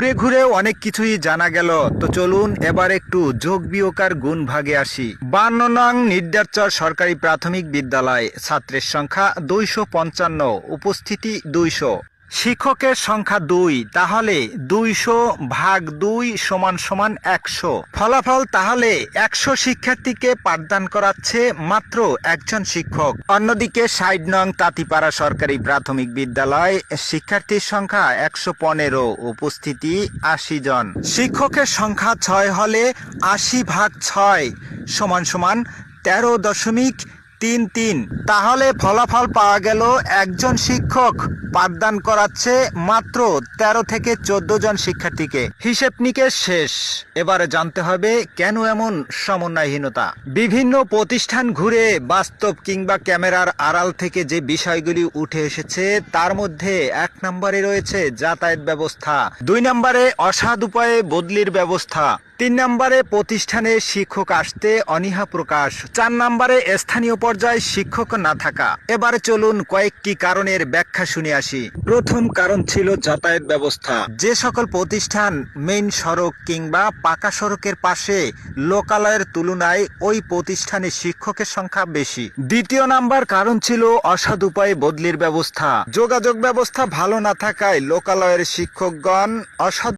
ঘুরে ঘুরে অনেক কিছুই জানা গেল। তো চলুন এবার একটু যোগ বিয়োকার গুণ ভাগে আসি। বান্ন নির্দারচর সরকারি প্রাথমিক বিদ্যালয়, ছাত্রের সংখ্যা দুইশো পঞ্চান্ন, উপস্থিতি দুইশো। শিক্ষকের সংখ্যা দুই, তাহলে দুইশো ভাগ দুই সমান সমান একশো। ফলাফল তাহলে একশো শিক্ষার্থীকে পাঠদান করাচ্ছে মাত্র একজন শিক্ষক। অন্যদিকে ষাট নং তাঁতিপাড়া সরকারি প্রাথমিক বিদ্যালয় শিক্ষার্থীর সংখ্যা একশো পনেরো, উপস্থিতি আশি জন। শিক্ষকের সংখ্যা ছয় হলে আশি ভাগ ছয় সমান সমান তেরো দশমিক তিন তিন। তাহলে ফলাফল পাওয়া গেল একজন শিক্ষক। পাঠদান করাচ্ছে মাত্র তেরো থেকে চোদ্দ জন শিক্ষার্থীকে। হিসেব নিকেশ শেষ। এবারে জানতে হবে কেন এমন সমন্বয়হীনতা। বিভিন্ন প্রতিষ্ঠান ঘুরে বাস্তব কিংবা ক্যামেরার আড়াল থেকে যে বিষয়গুলি উঠে এসেছে, তার মধ্যে এক নম্বরে রয়েছে যাতায়াত ব্যবস্থা। দুই নম্বরে অসাধ উপায়ে বদলির ব্যবস্থা। তিন নম্বরে প্রতিষ্ঠানে শিক্ষক আসতে অনীহা প্রকাশ, চার নম্বরে স্থানীয় পর্যায়ে শিক্ষক না থাকা। এবারে চলুন কয়েকটি কারণের ব্যাখ্যা শুনে আসি। প্রথম কারণ ছিল যাতায়াত ব্যবস্থা। যে সকল প্রতিষ্ঠান মেইন সড়ক কিংবা পাকা সড়কের পাশে লোকালয়ের তুলনায় ওই প্রতিষ্ঠানে শিক্ষকের সংখ্যা বেশি। দ্বিতীয় নাম্বার কারণ ছিল অসাধ উপায়ে বদলির ব্যবস্থা। যোগাযোগ ব্যবস্থা ভালো না থাকায় লোকালয়ের শিক্ষকগণ অসাধ